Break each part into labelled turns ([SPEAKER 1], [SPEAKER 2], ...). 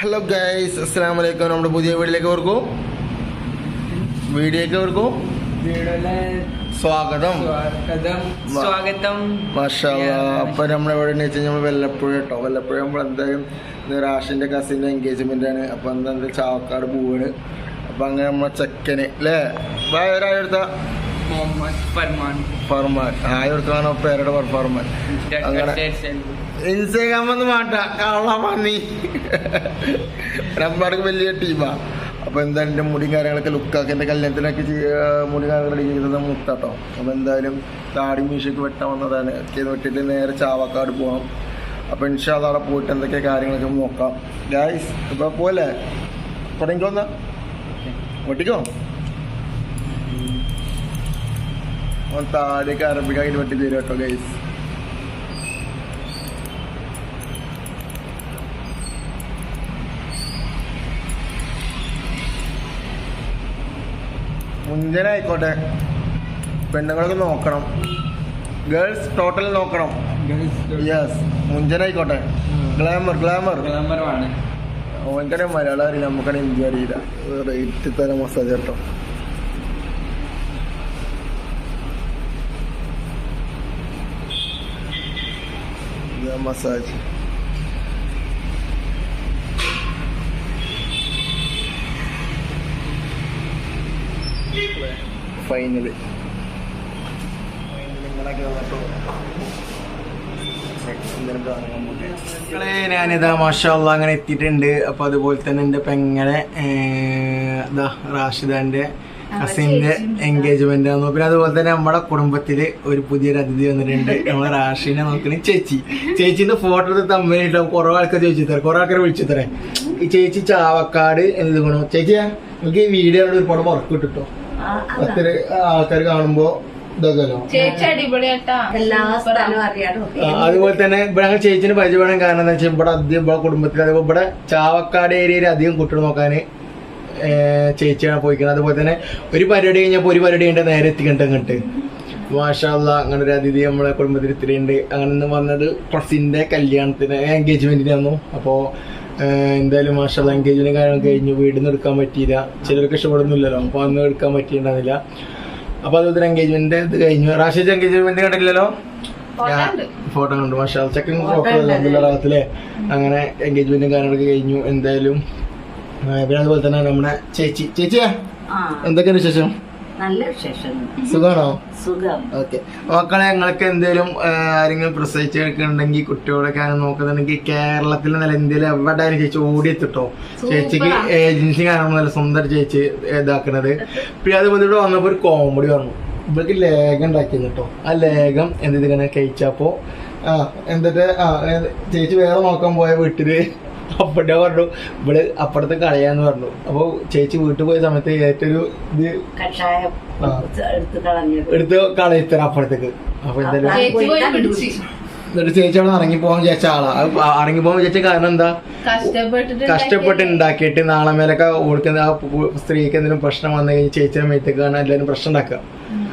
[SPEAKER 1] Hello guys അസ്സാം വലൈക്കും നമ്മുടെ പുതിയ വീട്ടിലേക്ക് ഓർക്കും വീഡിയോക്ക് ഓർക്കും സ്വാഗതം.
[SPEAKER 2] സ്വാഗതം.
[SPEAKER 1] മാഷാ അപ്പൊ നമ്മൾ എവിടെ വെച്ച് കഴിഞ്ഞാൽ നമ്മൾ വല്ലപ്പുഴ കേട്ടോ വല്ലപ്പുഴ നമ്മൾ എന്തായാലും നിരാഷിന്റെ റാഷിന്റെ കസിന്റെ എൻഗേജ്മെന്റ് ആണ്. അപ്പൊ എന്താ ചാവക്കാട് പൂവാണ്. അപ്പൊ അങ്ങനെ നമ്മളെ ചെക്കന് അല്ലേ
[SPEAKER 2] വേറെ ഫർമാൻ.
[SPEAKER 1] ഹായ് പേരുടെ ഫർമാൻ അങ്ങനെ ഇൻസ്റ്റാഗ്രാം ഒന്ന് മാട്ട കള്ള പന്നി. നമ്മളാർക്ക് വലിയ ടീമാ അപ്പൊ എന്തായാലും എന്റെ മുടിയും കാര്യങ്ങളൊക്കെ ലുക്കാക്കി എന്റെ കല്യാണത്തിനൊക്കെ മുടി കാര്യങ്ങളൊക്കെ ചെയ്തത് മുത്താട്ടോ അപ്പൊ എന്തായാലും താടി മീശയ്ക്ക് വെട്ടാൻ വന്നതാണ്. ചെയ്ത് വെട്ടിട്ട് നേരെ ചാവക്കാട് പോകണം അപ്പൊ ഇൻഷാ അവിടെ പോയിട്ട് എന്തൊക്കെ കാര്യങ്ങളൊക്കെ നോക്കാം. ഗായ്സ് ഇപ്പൊ പോലെ തുടങ്ങിക്കോന്നാ വെട്ടിക്കോ അവൻ താടിയൊക്കെ അറബിക്കായിട്ട് വെട്ടി തരും കേട്ടോ ഗൈസ് മുഞ്ചനായിക്കോട്ടെ പെണ്ണുങ്ങളൊക്കെ നോക്കണം. ഗേൾസ് ടോട്ടൽ നോക്കണം. യെസ് മുഞ്ചനായിക്കോട്ടെ ഗ്ലാമർ ഗ്ലാമർ
[SPEAKER 2] ഗ്ലാമറാണ്
[SPEAKER 1] ഓൻകനെ മലയാളം അറിയില്ല നമുക്കടെ ഹിന്ദി അറിയില്ല. റേറ്റ് തരം മസാജ് കേട്ടോ. മസാജ് ഫൈനൽ ഞാനിതാ മാഷാള്ള അങ്ങനെ എത്തിയിട്ടുണ്ട്. അപ്പൊ അതുപോലെ തന്നെ എന്റെ പെങ്ങളെ ഏർ, ഇതാ റാഷിദാന്റെ കസിന്റെ എൻഗേജ്മെന്റ് ആയിരുന്നു പിന്നെ അതുപോലെ തന്നെ നമ്മുടെ കുടുംബത്തിൽ ഒരു പുതിയൊരു അതിഥി വന്നിട്ടുണ്ട്. നമ്മുടെ റാഷിനെ നോക്കണ. ചേച്ചി. ചേച്ചിന്റെ ഫോട്ടോ എടുത്ത് അമ്മയായിട്ട് കുറെ ആൾക്കാർ ചോദിച്ചു തരാം കുറെ ആൾക്കാർ വിളിച്ചു തരാം ഈ ചേച്ചി ചാവക്കാട് എന്ത് ഗുണം ചേച്ചിയാ എനിക്ക് ഈ വീഡിയോ ഒരുപാട് വർക്ക് കിട്ടോ അത്ര ആൾക്കാർ കാണുമ്പോ
[SPEAKER 3] ചേച്ചി അടിപൊളിയാട്ടാ.
[SPEAKER 4] എല്ലാ സ്ഥലവും അറിയാലോ.
[SPEAKER 1] അതുപോലെ തന്നെ ഇവിടെ ഞങ്ങൾ ചേച്ചിന് പരിചയപ്പെടാൻ കാരണം എന്താ വെച്ചാൽ ഇവിടെ അധികം ഇവിടെ കുടുംബത്തിൽ അതുപോലെ ഇവിടെ ചാവക്കാട് ഏരിയയിൽ അധികം കുട്ടികൾ നോക്കാൻ ചേച്ചിയാണ് പോയിക്കുന്നത് അതുപോലെ തന്നെ ഒരു പരിപാടി കഴിഞ്ഞപ്പോൾ ഒരു പരിപാടി കഴിഞ്ഞാൽ നേരെ എത്തിക്കണ്ട അങ്ങോട്ട്. മാഷാല്ല അങ്ങനെ ഒരു അതിഥി നമ്മളെ കുടുംബത്തിൽ ഇത്രയുണ്ട് അങ്ങനെ ഒന്ന് വന്നത് കസിന്റെ കല്യാണത്തിന് എൻഗേജ്മെന്റിനായിരുന്നു അപ്പോൾ എന്തായാലും മാഷാല്ല എൻഗേജ്മെന്റ് കാര്യങ്ങൾ കഴിഞ്ഞു. വീട് നിന്ന് എടുക്കാൻ പറ്റിയില്ല. ചിലർക്ക് ഇഷ്ടപ്പെടുന്നില്ലല്ലോ. അപ്പോൾ അന്ന് എടുക്കാൻ പറ്റിയിട്ടുണ്ടായിരുന്നില്ല. അപ്പോൾ അതുപോലെ തന്നെ എൻഗേജ്മെന്റ് ഇത് കഴിഞ്ഞു. റാഷേജ് എൻഗേജ്മെന്റ് കണ്ടില്ലല്ലോ
[SPEAKER 3] ഫോട്ടോ
[SPEAKER 1] കണ്ടു. മാഷാ സെക്കൻഡ് ഫോട്ടോ അങ്ങനെ എൻഗേജ്മെന്റും കാര്യങ്ങളൊക്കെ കഴിഞ്ഞു. എന്തായാലും പിന്നെ അതുപോലെ തന്നെ നമ്മുടെ ചേച്ചി. ചേച്ചിയാ? എന്തൊക്കെയാണ് വിശേഷം?
[SPEAKER 4] നല്ല വിശേഷം.
[SPEAKER 1] സുഖമാണോ?
[SPEAKER 4] സുഖം.
[SPEAKER 1] ഓക്കെ. മക്കളെ ഞങ്ങൾക്ക് എന്തെങ്കിലും ആരെങ്കിലും പ്രസവിച്ച് കേൾക്കുന്നുണ്ടെങ്കിൽ കുട്ടികളൊക്കെ നോക്കുന്നുണ്ടെങ്കിൽ കേരളത്തിൽ നല്ല ഇന്ത്യയിൽ എവിടെയായാലും ചേച്ചി ഓടിയെത്തിട്ടോ? ചേച്ചിക്ക് ഏജൻസി കാരണം നല്ല സ്വന്തം ചേച്ചി ഇതാക്കണത്. പിന്നെ അതുപോലെ ഇവിടെ വന്നപ്പോൾ ഒരു കോമഡി വന്നു. ഇവർക്ക് ലേഖം ഉണ്ടാക്കിയിരുന്നു കേട്ടോ ആ ലേഖം എന്ത് ഇങ്ങനെ കഴിച്ചപ്പോ ആ എന്നിട്ട് ആ ചേച്ചി വേറെ നോക്കാൻ പോയ വീട്ടിൽ. അപ്പടെ പറഞ്ഞു ഇവിടെ അപ്പുറത്ത് കളയാന്ന് പറഞ്ഞു. അപ്പൊ ചേച്ചി വീട്ടിൽ പോയ സമയത്ത് ഏറ്റൊരു ഇത്
[SPEAKER 4] കഷായം എടുത്ത്
[SPEAKER 1] കളയത്തരാം അപ്പുറത്തേക്ക്. അപ്പൊ എന്തായാലും
[SPEAKER 3] ചേച്ചി പോയി പിടിച്ച്.
[SPEAKER 1] എന്നിട്ട് ചേച്ചി അവിടെ ഇറങ്ങി പോകാൻ ചേച്ച ആളാ. ഇറങ്ങി പോകാൻ വിചാരിച്ച കാരണം എന്താ?
[SPEAKER 3] കഷ്ടപ്പെട്ടിട്ട്
[SPEAKER 1] കഷ്ടപ്പെട്ട് ഉണ്ടാക്കിയിട്ട് നാളെ മേലൊക്കെ ഓടിക്കുന്ന ആ സ്ത്രീക്ക് എന്തെങ്കിലും പ്രശ്നം വന്നു കഴിഞ്ഞാൽ ചേച്ചിയുടെ മേത്തേക്ക് കാണാൻ എല്ലാവരും പ്രശ്നം ഉണ്ടാക്കുക.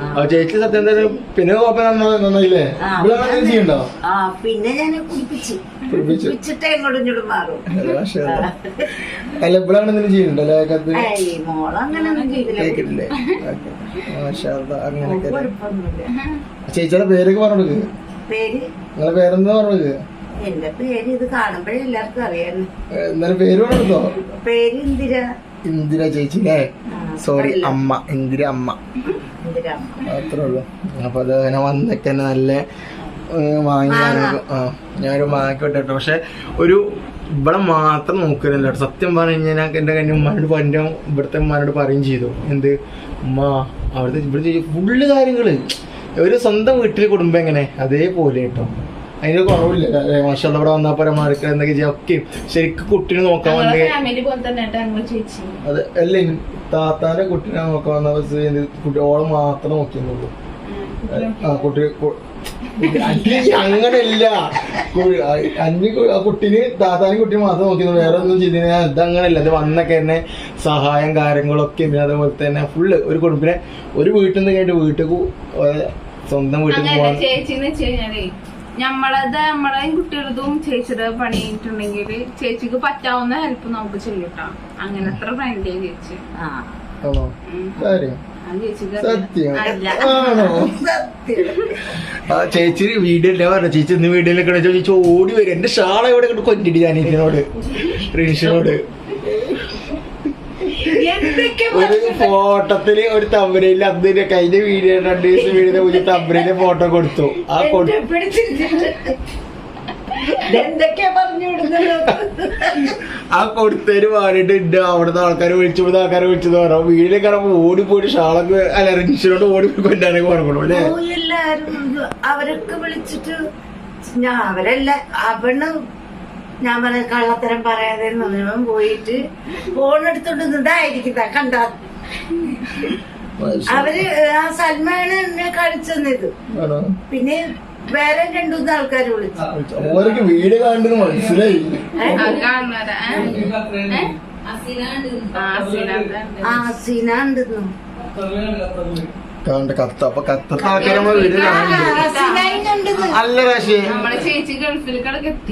[SPEAKER 1] അപ്പൊ ചേച്ചി സത്യം എന്തായാലും പിന്നെ കുഴപ്പം നന്നാ- നന്നായില്ലേ? ഇവിടെ ചെയ്യണ്ടോ?
[SPEAKER 4] ആ പിന്നെ ഞാൻ കുളിപ്പിച്ചു. ഇങ്ങോട്ടും മാറും.
[SPEAKER 1] അല്ല, എന്തെങ്കിലും. അങ്ങനെയൊക്കെ ചേച്ചിയുടെ പേരൊക്കെ പറഞ്ഞു
[SPEAKER 4] പേര്?
[SPEAKER 1] നിങ്ങളെ പേരെന്താ പറഞ്ഞത്
[SPEAKER 4] എന്റെ പേര് ഇത് കാണുമ്പോഴേ എല്ലാവർക്കും അറിയാം.
[SPEAKER 1] എന്നാലും പേര് പറഞ്ഞോ
[SPEAKER 4] പേര് ഇന്ദിര.
[SPEAKER 1] ഇന്ദിര ചേച്ചി അല്ലേ? സോറി അമ്മ ഇന്ദിര അമ്മ. അത്രേ ഉള്ളു. അപ്പൊ അത് അങ്ങനെ വന്നൊക്കെ നല്ല ഏഹ്, വാങ്ങി ഞാനൊക്കെ ആ ഞാനൊരു വാങ്ങിക്കോട്ടെ കേട്ടോ പക്ഷെ ഒരു ഇവിടെ മാത്രം നോക്കുന്നില്ല കേട്ടോ. സത്യം പറഞ്ഞു കഴിഞ്ഞാൽ ഞാൻ എന്റെ കഴിഞ്ഞ ഉമ്മാനോട് പറഞ്ഞ ഇവിടുത്തെ ഉമ്മാനോട് പറയും ചെയ്തു. എന്ത്? ഉമ്മ അവിടുത്തെ ഇവിടെ ഫുള്ള് കാര്യങ്ങൾ. ഒരു സ്വന്തം വീട്ടിൽ കുടുംബം എങ്ങനെ? അതേപോലെ കേട്ടോ. അതിന് കുറവില്ല. മാഷാ ഇവിടെ വന്നപ്പോ മാർക്ക് എന്തൊക്കെ ചെയ്യാം. ഒക്കെ ശരിക്കും കുട്ടീനെ നോക്കാൻ
[SPEAKER 3] വന്നത്
[SPEAKER 1] അത് അല്ല? താത്താന്റെ കുട്ടീനെ നോക്കാൻ വന്ന കുട്ടി ഓളെ മാത്രം നോക്കിയെന്നുള്ളൂ. ആ കുട്ടി ആ, അന്യ കുട്ടീന് താത്താനും കുട്ടി മാത്രം നോക്കി വേറെ ഒന്നും ഇത് അങ്ങനല്ല അത് വന്നൊക്കെ തന്നെ സഹായം കാര്യങ്ങളൊക്കെ പിന്നെ അതേപോലെ തന്നെ ഫുള്ള് ഒരു കുടുംബിനെ ഒരു വീട്ടിൽ നിന്ന് കഴിഞ്ഞിട്ട് വീട്ടിൽ സ്വന്തം വീട്ടിൽ പോകാൻ
[SPEAKER 3] ചേച്ചി എന്ന് വെച്ച് കഴിഞ്ഞാലേ ഞമ്മളത് നമ്മളെയും കുട്ടികളതും ചേച്ചിയുടെ പണി കഴിഞ്ഞിട്ടുണ്ടെങ്കിൽ ചേച്ചിക്ക് പറ്റാവുന്ന ഹെൽപ്പ് നമുക്ക് ചെയ്യട്ടോ. അങ്ങനെ അത്ര ഫ്രണ്ട് ചേച്ചി.
[SPEAKER 4] ആ.
[SPEAKER 1] ആണോ. കാര്യം? സത്യം. ആണോ? ആ ചേച്ചി വീഡിയോ അല്ലേ പറഞ്ഞു? ചേച്ചി ഇന്ന് വീഡിയോയിലൊക്കെ ചേച്ചി ഓടി വരും. എന്റെ ഷാള എവിടെ കൊണ്ട് കൊണ്ടിട്ട് ഞാൻ ഇതിനോട് റിൻഷിനോട് ഒരു ഫോട്ടോത്തിൽ ഒരു തമ്പരയിൽ അന്ന് കഴിഞ്ഞ വീഡിയോ രണ്ട് ദിവസം വീഡിയോ തമ്പരയിലെ ഫോട്ടോ കൊടുത്തു. ആ
[SPEAKER 4] കൊടുത്തു എന്തൊക്കെയാ പറഞ്ഞു വിടുന്നത്?
[SPEAKER 1] ആ കൊടുത്തേര് വേണ്ടിട്ട് ഉണ്ട് അവിടുത്തെ ആൾക്കാരെ വിളിച്ചു. ഇവിടുത്തെ ആൾക്കാരെ വിളിച്ചത് പറഞ്ഞു. വീട്ടിലേക്ക് കയറുമ്പോ ഓടിപ്പോയിട്ട് ഷാളൊക്കെ അല്ല ഓടി ഓടിപ്പോയി കൊണ്ടാണെങ്കിൽ പറഞ്ഞു അല്ലേ?
[SPEAKER 4] എല്ലാരും അവരൊക്കെ വിളിച്ചിട്ട് ഞാൻ അവരല്ല അവണ് ഞാൻ പറയ കള്ളത്തരം പറയാതെ മുഴുവൻ പോയിട്ട് ഫോൺ എടുത്തോണ്ട് ഇതായിരിക്കുന്ന കണ്ട. അവർ ആ സൽമാണ് എന്നെ കളിച്ചത്
[SPEAKER 1] ആണോ?
[SPEAKER 4] പിന്നെ വേറെ രണ്ടു മൂന്ന് ആൾക്കാർ വിളിച്ചു.
[SPEAKER 1] ഓരൊക്കെ വീട് കാണുന്നത് മനസ്സിലായി.
[SPEAKER 4] ഉണ്ടെന്നു
[SPEAKER 1] കത്ത അപ്പൊ കത്തത്തെ ആൾക്കാരെ നമ്മളെ വീട് കാണുന്നുണ്ട്
[SPEAKER 4] ഉണ്ടെന്ന്
[SPEAKER 1] അല്ല പക്ഷേ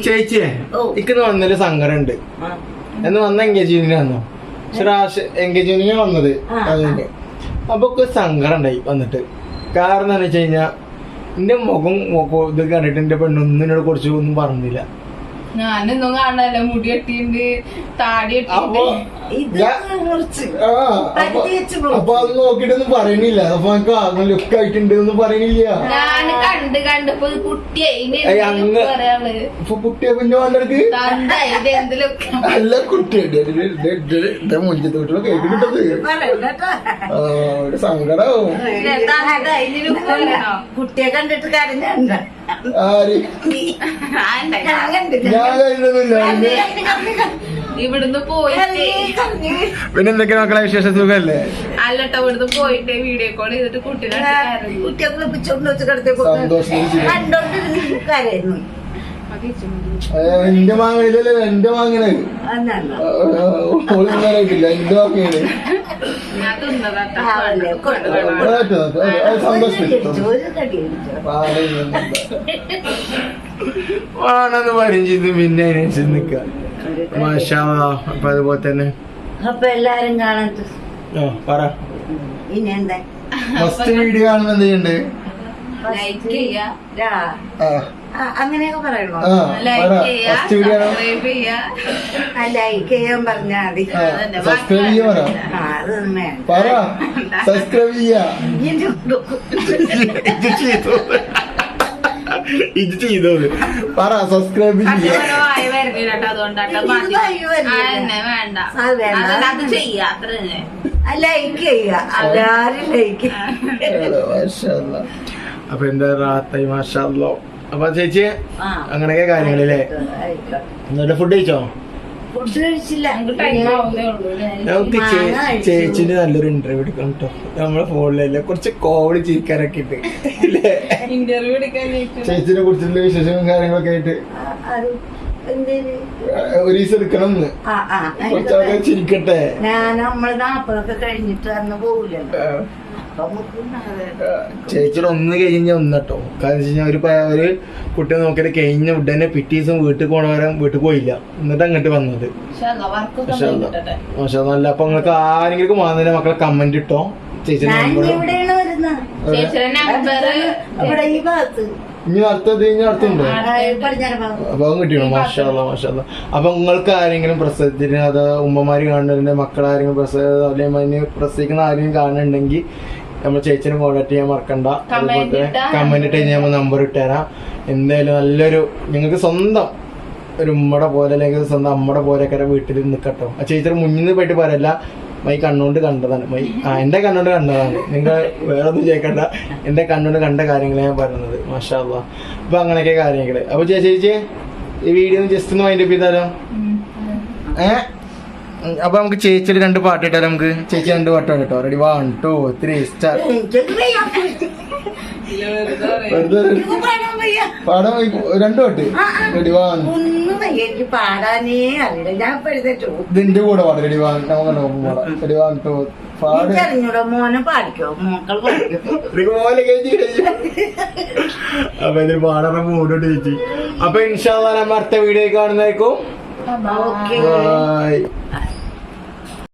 [SPEAKER 1] ചേച്ചിയെ. ഇക്കുന്ന വന്നൊരു സങ്കടം ഉണ്ട് എന്ന് വന്ന എൻഗേജ്മെന്റിന് വന്നു. പക്ഷെ എൻഗേജ്മെന്റിന് വന്നത്. അതിന്റെ. അപ്പൊ സങ്കടം ഉണ്ടായി വന്നിട്ട്. കാരണം എന്താ വെച്ച് കഴിഞ്ഞാ എന്റെ മുഖം ഇതൊക്കെ ഇത് കണ്ടിട്ട് എന്റെ പെണ്ണൊന്നും എന്നോട് കുറച്ച് ഒന്നും പറഞ്ഞില്ല.
[SPEAKER 3] ഞാനൊന്നും കാണാനല്ല. മുടി കെട്ടിണ്ട് താടി
[SPEAKER 1] അപ്പൊ അത് നോക്കിട്ടൊന്നും പറയണില്ല അപ്പൊ എനിക്ക് ലുക്ക് ആയിട്ടുണ്ട് ഒന്നും പറയണില്ല
[SPEAKER 3] ഞാൻ കണ്ട് കണ്ടപ്പോ കുട്ടിയായി
[SPEAKER 1] ഇപ്പൊ കുട്ടിയെ പിന്നെ
[SPEAKER 3] വേണ്ടത്?
[SPEAKER 1] നല്ല കുട്ടിയുണ്ട് മുഞ്ചത്തോട്ടുള്ള കേക്ക് കിട്ടത് സങ്കടാവും?
[SPEAKER 4] കുട്ടിയെ കണ്ടിട്ട് കരഞ്ഞുണ്ട്
[SPEAKER 1] ആര്.
[SPEAKER 4] ഞാൻ.
[SPEAKER 3] ഇവിടുന്ന് പോയിട്ട്
[SPEAKER 4] കരഞ്ഞ്.
[SPEAKER 1] പിന്നെ എന്തൊക്കെ മക്കളെ വിശേഷ സുഖല്ലേ
[SPEAKER 3] അല്ലട്ടോ ഇവിടുന്ന് പോയിട്ട് വീഡിയോ കോൾ ചെയ്തിട്ട് കുട്ടികളെ.
[SPEAKER 4] കുട്ടിയെ കുളിപ്പിച്ചോണ്ട് വെച്ച്
[SPEAKER 1] എന്റെ മാങ്ങയിലല്ലേ എന്റെ മാങ്ങണ ഓളിങ്ങനായിട്ടില്ല എന്റെ മാങ്ങയാണ് വാണെന്ന് പറയും ചെയ്ത് പിന്നെ അതിനനുസരിച്ച് നിക്ക. മാഷാ അപ്പൊ അതുപോലെ തന്നെ.
[SPEAKER 4] അപ്പൊ എല്ലാരും
[SPEAKER 1] കാണാൻ പറ.
[SPEAKER 4] ഇനി എന്താ?
[SPEAKER 1] ഫസ്റ്റ് വീഡിയോ കാണുമ്പോ എന്ത് ചെയ്യണ്ട്
[SPEAKER 3] ലൈക്ക് ചെയ്യാ.
[SPEAKER 4] അങ്ങനെയൊക്കെ
[SPEAKER 1] പറയുള്ളൂ
[SPEAKER 3] ലൈക്ക്
[SPEAKER 1] പറ.
[SPEAKER 3] ചെയ്യാ
[SPEAKER 1] ഫസ്റ്റ് വീഡിയോ കാണാം
[SPEAKER 3] സബ്സ്ക്രൈബ് ചെയ്യാ.
[SPEAKER 4] ആ ലൈക്ക് ചെയ്യാൻ പറഞ്ഞാ മതി.
[SPEAKER 1] സബ്സ്ക്രൈബ് ചെയ്യാ പറ. സബ്സ്ക്രൈബ്. ഇത് ചെയ്തോ. പറ സബ്സ്ക്രൈബ്
[SPEAKER 4] അത്
[SPEAKER 3] അത്
[SPEAKER 4] ലൈക്ക് ചെയ്യുക എല്ലാരും ലൈക്ക്
[SPEAKER 1] അപ്പൊ എന്താ റാത്തായി മാഷല്ലോ അപ്പൊ ചേച്ചി അങ്ങനെയൊക്കെ കാര്യങ്ങളില്ലേ. എന്നിട്ട് ഫുഡ് കഴിച്ചോ?
[SPEAKER 4] ഫുഡ് കഴിച്ചില്ല.
[SPEAKER 3] നമുക്ക് ടൈം ആവുന്നേ ഉള്ളൂ അല്ലേ?
[SPEAKER 1] നമുക്ക് ചേ-
[SPEAKER 4] മാങ്ങ
[SPEAKER 1] ചേച്ചിന്റെ നല്ലൊരു ഇന്റർവ്യൂ എടുക്കണം കേട്ടോ നമ്മളെ ഫോണിലല്ലേ കുറച്ച് കോവിഡ് ചിരിക്കാനൊക്കെ ഉണ്ട് ഇല്ലേ
[SPEAKER 3] ഇന്റർവ്യൂ എടുക്കാൻ
[SPEAKER 1] ചേച്ചിനെ കുറിച്ചുള്ള വിശേഷങ്ങളും കാര്യങ്ങളൊക്കെ ആയിട്ട്? ഒരു ദിവസം എടുക്കണം
[SPEAKER 4] ആയിക്കോട്ടെ.
[SPEAKER 1] ചിരിക്കട്ടെ.
[SPEAKER 4] ഞാൻ നമ്മൾ നാപ്പതൊക്കെ കഴിഞ്ഞിട്ട് അന്ന് പോവില്ലല്ലോ.
[SPEAKER 1] ചേച്ചിയുടെ ഒന്ന് കഴിഞ്ഞ ഒന്നട്ടോ. കാരണം വെച്ച് കഴിഞ്ഞാൽ ഒരു ഒരു കുട്ടിയെ നോക്കിയിട്ട് കഴിഞ്ഞ ഉടനെ പിറ്റേ ദിവസം വീട്ടിൽ പോണവരെ വീട്ടിൽ പോയില്ല. എന്നിട്ട് അങ്ങോട്ട് വന്നത്.
[SPEAKER 3] വർക്കൊക്കെ
[SPEAKER 1] പക്ഷെ നല്ല അപ്പൊ നിങ്ങൾക്ക് ആരെങ്കിലും വന്നതിന് മക്കളെ കമന്റ് ഇട്ടോ? ചേച്ചിയുടെ നമ്പർ
[SPEAKER 4] ഇവിടെ ഈ ഭാഗത്ത്.
[SPEAKER 1] ഇനി അടുത്തത് ഇനി അടുത്തുണ്ടോ. അപ്പൊ അത് കിട്ടിയോ മാഷാല്ല മാഷാല്ല അപ്പൊ നിങ്ങൾക്ക് ആരെങ്കിലും പ്രസവത്തിന് അത് ഉമ്മമാര് കാണുന്നതിന്റെ മക്കൾ ആരെങ്കിലും പ്രസവ അല്ലെങ്കിൽ പ്രസവിക്കുന്ന ആരെങ്കിലും കാണുന്നുണ്ടെങ്കിൽ നമ്മൾ ചേച്ചിനെ കോൺടാക്ട് ചെയ്യാൻ മറക്കണ്ട. അതുപോലെ കമന്റ് ഇട്ട് കഴിഞ്ഞാൽ നമ്പർ ഇട്ടുതരാം എന്തായാലും നല്ലൊരു നിങ്ങൾക്ക് സ്വന്തം ഒരു ഉമ്മയുടെ പോലെ അല്ലെങ്കിൽ സ്വന്തം അമ്മയുടെ പോലെയൊക്കെ വീട്ടിൽ നിൽക്കട്ടോ ആ ചേച്ചിയുടെ മുന്നിൽ നിന്ന് പോയിട്ട് പറയല്ല. മൈ കണ്ണുകൊണ്ട് കണ്ടതാണ്. മൈ ആ എന്റെ കണ്ണുകൊണ്ട് കണ്ടതാണ്. നിങ്ങൾ വേറെ ഒന്നും ചേക്കണ്ട എന്റെ കണ്ണുകൊണ്ട് കണ്ട കാര്യങ്ങളെ ഞാൻ പറയുന്നത്. മാഷാ അല്ലാ അപ്പൊ അങ്ങനെയൊക്കെ കാര്യങ്ങൾ. അപ്പൊ ചേച്ചി ചേച്ചി ഈ വീഡിയോ ജസ്റ്റ് ഒന്ന് മൈൻഡ് അപ്പ് ചെയ്താലോ? ഏ അപ്പൊ നമുക്ക് ചേച്ചിയുടെ രണ്ട് പാട്ട് ഇട്ടാലോ നമുക്ക്? ചേച്ചി രണ്ട് പാട്ട് കേട്ടോ ready one two three star
[SPEAKER 4] പാടാൻ
[SPEAKER 1] രണ്ട് പാട്ട്. റെഡി വൺ
[SPEAKER 4] പാടാനേ അറിയില്ല. ഞാൻ
[SPEAKER 1] ഇതിന്റെ കൂടെ പാടാം. റെഡി വൺ നമുക്ക് പാടാം റെഡി വൺ ടു
[SPEAKER 4] എനിക്കറിഞ്ഞൂടാ മോനെ പാടിക്കോ? മോക്കൾ
[SPEAKER 1] അപ്പൊ ഇതിന് പാടാറ മൂടോട്ട് ചേച്ചി അപ്പൊ ഇൻഷാല്ല നമ്മ അടുത്ത വീഡിയോ കാണുന്നതായിരിക്കും.
[SPEAKER 4] ഓക്കെ.